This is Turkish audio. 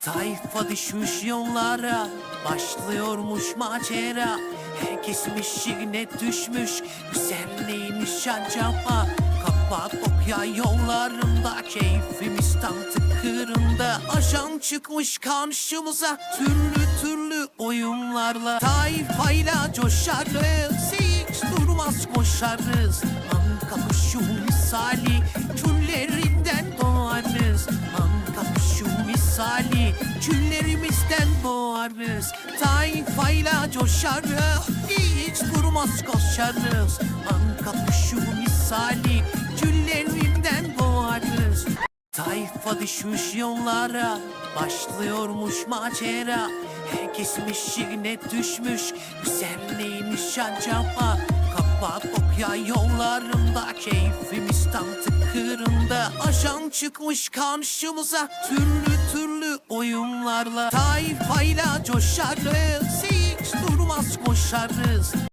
Tayfa düşmüş yollara Başlıyormuş macera. Herkesmiş yine düşmüş Güzelliğmiş acaba Kapadokya yollarında Keyfimiz tam tıkırında. Ajan çıkmış karşımıza Türlü türlü oyunlarla. Tayfayla coşarız Hiç durmaz koşarız. Anka kuşu misali misali Küllerimizden doğarız Tayfayla coşarız Hiç durmaz koşarız. Anka kuşu misali Küllerimden doğarız Tayfa düşmüş yollara Başlıyormuş macera. Herkesmiş yine düşmüş Güzelliğmiş acaba? Kapadokya yollarında Keyfimiz tam tıkırında. Ajan çıkmış karşımıza Türlü türlü oyunlarla Tayfayla coşarız. Hiç durmaz koşarız